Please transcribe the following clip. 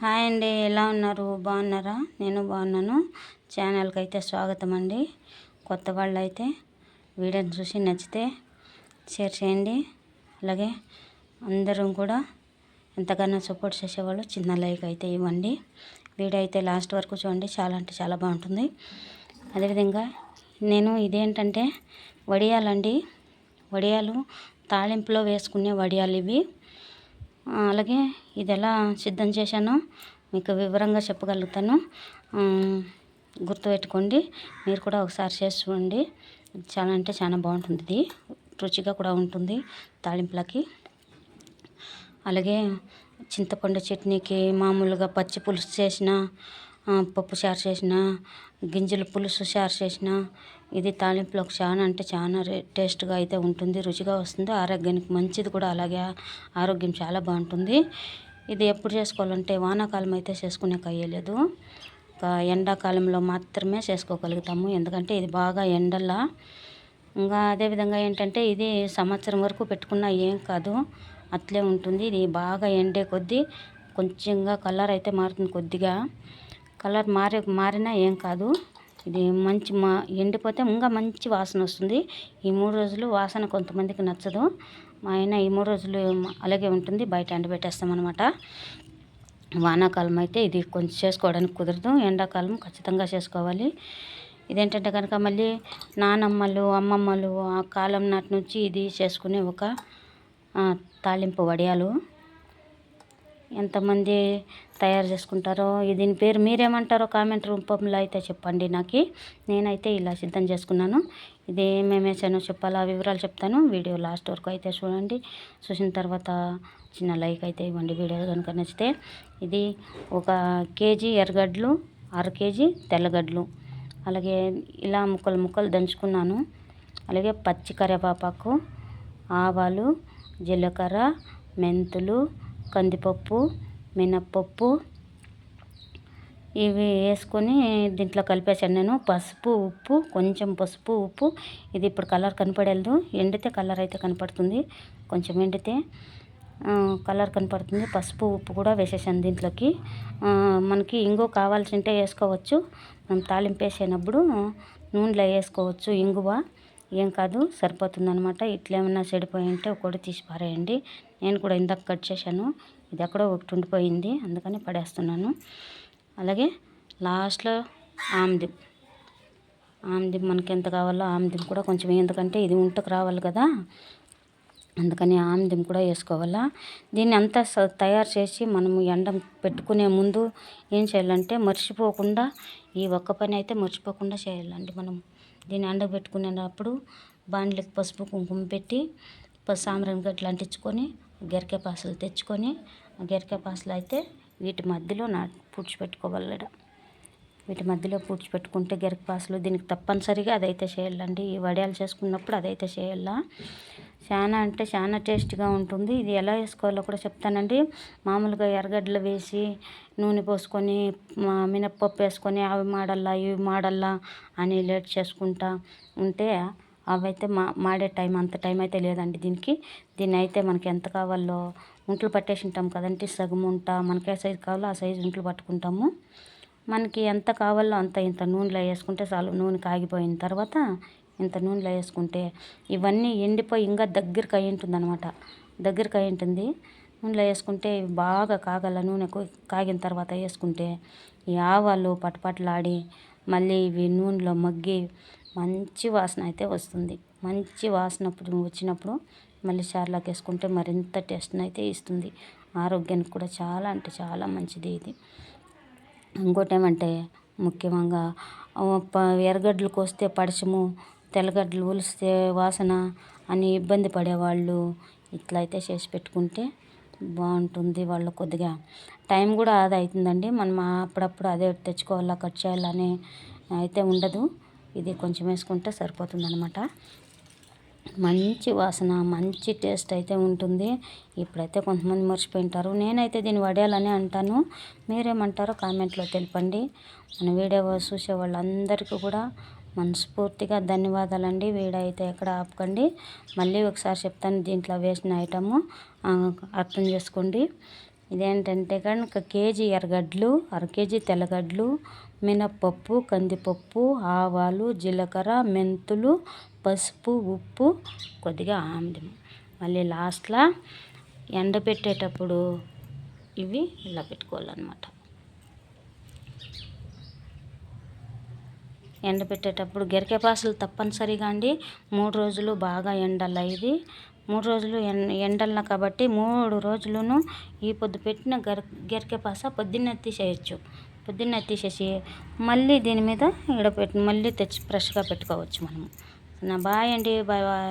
Hi అండి ఎలా ఉన్నారు? బాగున్నారా? నేను బాగున్నాను. ఛానల్కి అయితే స్వాగతం అండి. కొత్త వాళ్ళు అయితే వీడియోని చూసి నచ్చితే షేర్ చేయండి. అలాగే అందరం కూడా ఎంతగానో సపోర్ట్ చేసేవాళ్ళు చిన్న లైక్ అయితే ఇవ్వండి. వీడియో అయితే లాస్ట్ వరకు చూడండి. చాలా అంటే చాలా బాగుంటుంది. అదేవిధంగా నేను ఇదేంటంటే వడియాలండి. వడియాలు తాళింపులో వేసుకునే వడియాలు ఇవి. అలాగే ఇది ఎలా సిద్ధం చేశానో మీకు వివరంగా చెప్పగలుగుతాను. గుర్తుపెట్టుకోండి మీరు కూడా ఒకసారి చేసి చూడండి. చాలా అంటే చాలా బాగుంటుంది ఇది. రుచిగా కూడా ఉంటుంది తాలింపులకి. అలాగే చింతపండు చట్నీకి మామూలుగా పచ్చి పులుసు చేసిన పప్పు చారు చేసిన గింజల పులుసు చారు చేసిన ఇది తాలింపులోకి చాలా అంటే చాలా టేస్ట్గా అయితే ఉంటుంది రుచిగా వస్తుంది ఆరోగ్యానికి మంచిది కూడా. అలాగే ఆరోగ్యం చాలా బాగుంటుంది. ఇది ఎప్పుడు చేసుకోవాలంటే వానాకాలం అయితే చేసుకునే కయ్యలేదు ఎండాకాలంలో మాత్రమే చేసుకోగలుగుతాము. ఎందుకంటే ఇది బాగా ఎండల్లా ఇంకా అదేవిధంగా ఏంటంటే ఇది సంవత్సరం వరకు పెట్టుకున్నా ఏం కాదు. అట్లే ఉంటుంది. ఇది బాగా ఎండే కొద్దీ కొంచెంగా కలర్ అయితే మారుతుంది కొద్దిగా. కలర్ మారే మారినా ఏం కాదు. ఇది మంచి మా ఎండిపోతే ఇంకా మంచి వాసన వస్తుంది. ఈ మూడు రోజులు వాసన కొంతమందికి నచ్చదు. మా ఆయన ఈ మూడు రోజులు అలాగే ఉంటుంది. బయట ఎండబెట్టేస్తాం అనమాట వానాకాలం అయితే ఇది కొంచెం చేసుకోవడానికి కుదరదు. ఎండాకాలం ఖచ్చితంగా చేసుకోవాలి. ఇదేంటంటే కనుక మళ్ళీ నానమ్మలు అమ్మమ్మలు ఆ కాలం నాటి నుంచి ఇది చేసుకునే ఒక తాలింపు వడియాలు. ఎంతమంది తయారు చేసుకుంటారో దీని పేరు మీరేమంటారో కామెంట్ రూపంలో అయితే చెప్పండి నాకు. నేనైతే ఇలా సిద్ధం చేసుకున్నాను. ఇది ఏమేమి వేసానో చెప్పాలా వివరాలు చెప్తాను. వీడియో లాస్ట్ వరకు అయితే చూడండి. చూసిన తర్వాత చిన్న లైక్ అయితే ఇవ్వండి వీడియో కనుక నచ్చితే. ఇది ఒక కేజీ ఎర్రగడ్డలు అర కేజీ తెల్లగడ్డలు. అలాగే ఇలా ముక్కలు ముక్కలు దంచుకున్నాను. అలాగే పచ్చి కరివేపాకు ఆవాలు జీలకర్ర మెంతులు కందిపప్పు మినప్పప్పు ఇవి వేసుకొని దీంట్లో కలిపేసాను నేను పసుపు ఉప్పు కొంచెం పసుపు ఉప్పు. ఇది ఇప్పుడు కలర్ కనపడలేదు. ఎండితే కలర్ అయితే కనపడుతుంది. కొంచెం ఎండితే కలర్ కనపడుతుంది. పసుపు ఉప్పు కూడా వేసేసాను దీంట్లోకి. మనకి ఇంగు కావాల్సి ఉంటే వేసుకోవచ్చు. మనం తాలింపు వేసేటప్పుడు నూనెలో వేసుకోవచ్చు. ఇంగువ ఏం కాదు సరిపోతుంది అనమాట ఇట్లా చెడిపోయి ఉంటే ఒకటి తీసి పారేయండి. నేను కూడా ఇందాక కట్ చేశాను. ఇది ఎక్కడో ఒకటి ఉండిపోయింది. అందుకని పడేస్తున్నాను. అలాగే లాస్ట్లో ఆమ్దిం. ఆమ్దిం మనకి ఎంత కావాలో ఆమ్దిం కూడా కొంచెం ఎందుకంటే ఇది ఉంటకు రావాలి కదా. అందుకని ఆమ్దిం కూడా వేసుకోవాలా. దీన్ని అంతా తయారు చేసి మనము ఎండ పెట్టుకునే ముందు ఏం చేయాలంటే మర్చిపోకుండా ఈ ఒక్క పని అయితే మర్చిపోకుండా చేయాలండి మనం. దీన్ని ఎండ పెట్టుకునేటప్పుడు బాండ్లకి పసుపు కుంకుమ పెట్టి సాంబ్రాన్ గట్లు అంటించుకొని గెరికే పాసలు తెచ్చుకొని గెరికే పాసలు అయితే వీటి మధ్యలో నా పూడ్చిపెట్టుకోవాలి వీటి మధ్యలో పూడ్చిపెట్టుకుంటే గెరిక పాసలు దీనికి తప్పనిసరిగా అదైతే చేయాలండి. ఈ వడియాలు చేసుకున్నప్పుడు అదైతే చేయాలా. చాలా అంటే చాలా టేస్ట్గా ఉంటుంది. ఇది ఎలా వేసుకోవాలో కూడా చెప్తానండి. మామూలుగా ఎర్రగడ్డలు వేసి నూనె పోసుకొని మినప్పప్పు వేసుకొని అవి మాడల్లా ఇవి మాడల్లా అని లేట్ చేసుకుంటా ఉంటే అవైతే మా మాడే టైం అంత టైం అయితే లేదండి దీనికి. దీన్ని అయితే మనకి ఎంత కావాలో ఉంట్లు పట్టేసి ఉంటాం కదంటే సగం ఉంట మనకి ఏ సైజు కావాలో ఆ సైజు ఉంట్లు పట్టుకుంటాము. మనకి ఎంత కావాలో అంత ఇంత నూనెలో వేసుకుంటే చాలు నూనె కాగిపోయిన తర్వాత ఇంత నూనెలో వేసుకుంటే ఇవన్నీ ఎండిపోయి ఇంకా దగ్గరికి అయి ఉంటుంది అనమాట దగ్గరికి అయి ఉంటుంది. నూనెలో వేసుకుంటే బాగా కాగల నూనె కాగిన తర్వాత వేసుకుంటే ఈ ఆవాలు పటపటలాడి మళ్ళీ ఇవి నూనెలో మగ్గి మంచి వాసన అయితే వస్తుంది. మంచి వాసన వచ్చినప్పుడు మళ్ళీ చారులోకి వేసుకుంటే మరింత టేస్ట్ని అయితే ఇస్తుంది. ఆరోగ్యానికి కూడా చాలా అంటే చాలా మంచిది ఇది. ఇంకోటి ఏమంటే ముఖ్యంగా ఎర్రగడ్డలు కోస్తే పడసము తెల్లగడ్డలు ఉలిస్తే వాసన అని ఇబ్బంది పడేవాళ్ళు ఇట్లా అయితే చేసి పెట్టుకుంటే బాగుంటుంది వాళ్ళు కొద్దిగా. టైం కూడా ఆదా అవుతుందండి. మనం అప్పుడప్పుడు అదే తెచ్చుకోవాలా కట్ చేయాలనే అయితే ఉండదు. ఇది కొంచెం వేసుకుంటే సరిపోతుందనమాట మంచి వాసన మంచి టేస్ట్ అయితే ఉంటుంది. ఇప్పుడైతే కొంతమంది మర్చిపోయింటారు. నేనైతే దీన్ని వడేయాలని అంటాను. మీరేమంటారో కామెంట్లో తెలపండి. మన వీడియో చూసే వాళ్ళందరికీ కూడా మనస్ఫూర్తిగా ధన్యవాదాలండి. వీడియో అయితే ఎక్కడ ఆపకండి. మళ్ళీ ఒకసారి చెప్తాను దీంట్లో వేసిన ఐటము. అర్థం చేసుకోండి. ఇదేంటంటే కనుక కేజీ ఎర్రగడ్డలు అర కేజీ తెల్లగడ్డలు మినప్పప్పు కందిపప్పు ఆవాలు జీలకర్ర మెంతులు పసుపు ఉప్పు కొద్దిగా ఆముదం మళ్ళీ లాస్ట్లో ఎండబెట్టేటప్పుడు ఇవి ఇలా పెట్టుకోవాలన్నమాట. ఎండబెట్టేటప్పుడు గరికెపాసులు తప్పనిసరిగా అండి. మూడు రోజులు బాగా ఎండాల ఇది. మూడు రోజులు ఎం ఎండల కాబట్టి మూడు రోజులను ఈ పొద్దు పెట్టిన గర పాస పొద్దున్నే తీసేయచ్చు. పొద్దున్నే తీసేసి మళ్ళీ దీని మీద ఇక్కడ పెట్టి మళ్ళీ తెచ్చి ఫ్రెష్గా పెట్టుకోవచ్చు మనము. నా బాయ్ అండి బాయ్ బాయ్.